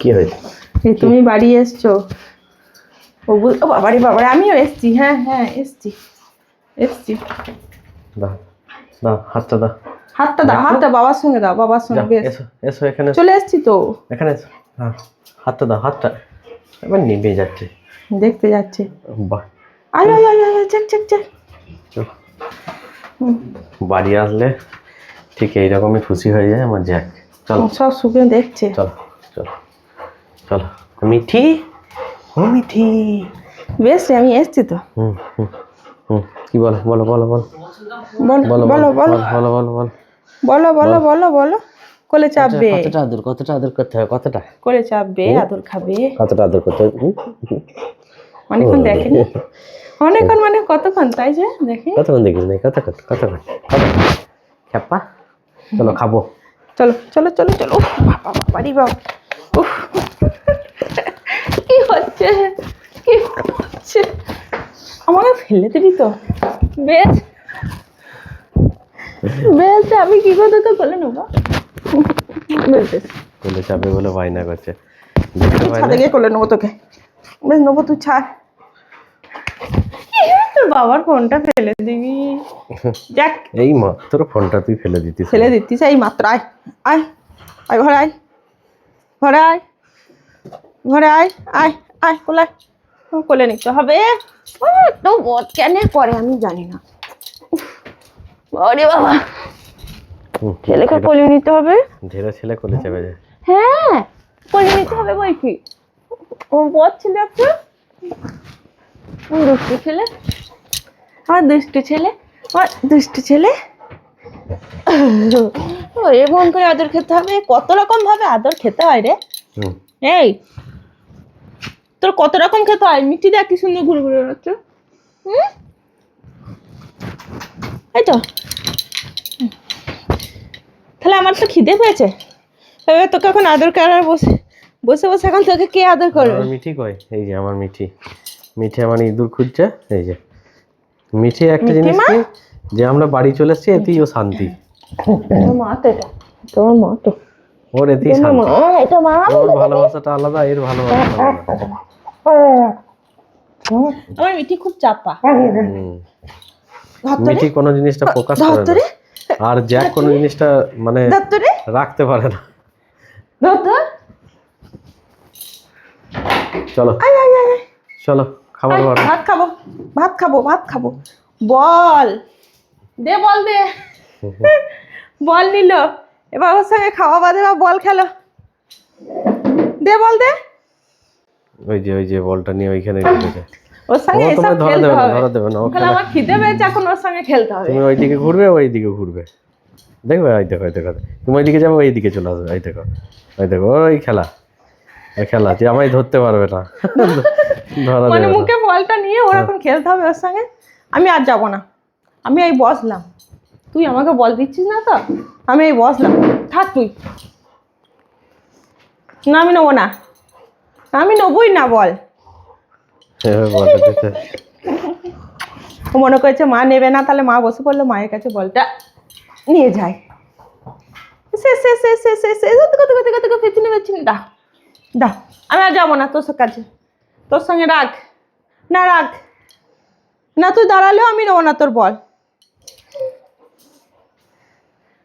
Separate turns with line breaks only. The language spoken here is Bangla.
কি হয়েছে?
তুমি বাড়ি এসছো? ও বাবারে বাবারে আমিও এসছি হ্যাঁ হ্যাঁ এসছি এসছি।
দাও দাও হাতটা দাও।
হাতটা দাও হাতটা বাবার সঙ্গে দাও বাবার সঙ্গে বেশ।
এসো এসো এখানে
চলে এসছি তো।
এখানে এসো। হ্যাঁ হাতটা দাও হাতটা। এবার নিভে যাচ্ছে।
দেখতে যাচ্ছে।
বাহ।
আয় আয় আয় আয় চেক চেক চেক
চল। বাড়ি আসলে ঠিক এইরকমই খুশি হয়ে যায় আমার জ্যাক। চলো।
সব শুকিয়ে দেখছে।
চলো চলো চলো। মিঠি? ও মিঠি।
বেশ আমি এসছি তো।
হুম হুম হুম। কি বলো? বলো বলো বলো।
বলো
বলো
বলো
বলো
বলো।
বলো বলো বলো
বলো। বলো কোলে চাপবে?
কতটা আদর কতটা আদর করতে হবে কতটা?
কোলে চাপবে আদর খাবে।
কতটা আদর করতে হবে?
অনেকক্ষণ দেখেনি? অনেকক্ষণ মানে কতক্ষণ? তাই যে দেখি।
কতক্ষণ দেখিস নাই কতক্ষণ কতক্ষণ? কতক্ষণ? খ্যাপা চলো খাব।
চলো চলো চলো চলো। বাবা বাবারি বাবা। উফ। কি হচ্ছে? কি হচ্ছে? আমাকে ফেলে দিবি তো? বেশ। বেশ আমি কি করতে তো বলে নেব? বেশ বেশ।
কোলে চাপে বলে বায়না করছে।
ছাদে গিয়ে কোলে নেব তোকে। বেশ নেব তুই ছাড়। বাবার ফোনটা ফেলে দিবি। দেখ
এই মাত্র ফোনটা তুই ফেলে দিতিস।
ফেলে দিচ্ছিস এই মাত্র আয় আয় আয় ঘরে আয় ঘরে আয় ঘরে আয় আয় আয় কোলে কোলে নিতে হবে। তো বদ কেন করে আমি জানি না। উফ, বাবা। ছেলেকে কোলে নিতে হবে?
ধীরে ছেলে কোলে চেপে যায়
হ্যাঁ কোলে নিতে হবে বই কি? ও বদ ছেলে একটা। দুষ্টু ছেলে আমার দুষ্টু ছেলে আমার দুষ্টু ছেলে। ও এমন করে আদর খেতে হবে কত রকম ভাবে আদর খেতে হয় রে। এই তোর কত রকম খেতে হয়? মিষ্টি দেখ কি সুন্দর ঘুরে ঘুরে বেড়াচ্ছে। হুম? এই তো। তাহলে আমার তো খিদে পেয়েছে। এবার তোকে এখন আদর করার বসে বসে বসে এখন তোকে কে আদর করবে?
মিঠি কই এই যে আমার মিঠি। মিঠি আমার ইঁদুর খুঁজছে এই যে। মিঠি একটা জিনিস কি? যে আমরা বাড়ি চলে এসেছি এতেই ও শান্তি।
তোমার মা তো এটা তোমার মা তো।
ওর এতেই শান্তি।
মা এটা মা
ওর ভালোবাসাটা আলাদা এর ভালোবাসাটা
আমার মিঠি খুব চাপা।
মিঠি কোনো জিনিসটা ফোকাস করে না। আর জ্যাক কোনো জিনিসটা মানে রাখতে পারে না। চলো।
আয় আয় আয় আয়।
চলো। খাবার
ভাত খাব ভাত খাব ভাত খাব। বল। দে বল দে। বল নিল। এবার ওর সঙ্গে খাওয়া বাদে বা বল খেলো। দে বল দে।
ওই যে ওই যে বলটা নিয়ে ওইখানে রেখেছে
ওর সঙ্গে এসব
ধরা
খেলতে হবে।
ধরা দেবে না ও
তাহলে আমার খিদে পেয়েছে এখন ওর সঙ্গে খেলতে হবে।
তুমি ওই দিকে ঘুরবে ওই দিকে ঘুরবে। দেখবে? ওই দেখো ওই দেখো তুমি ওই দিকে যাবে ওই দিকে চলে আসবে ওই দেখো। ওই দেখো ওই খেলা। ওই খেলা যে আমায় ধরতে পারবে না।
মানে মুখে বলটা নিয়ে ওর এখন খেলতে হবে ওর সঙ্গে আমি আর যাব না আমি এই বসলাম তুই আমাকে বল দিচ্ছিস না তো আমি এই বসলাম থাক তুই না আমি নেব না আমি নেবই না বল ও মনে করেছে মা নেবে না তাহলে মা বসে পড়ল মায়ের কাছে বলটা নিয়ে যায় সে সে সে সে সে সে কত কত কত কত পেছনে পেছনে দা দা আমি আর যাব না তোর কাছে তোর সঙ্গে রাখ না রাখ না তুই দাঁড়ালেও আমি নেব না তোর বল।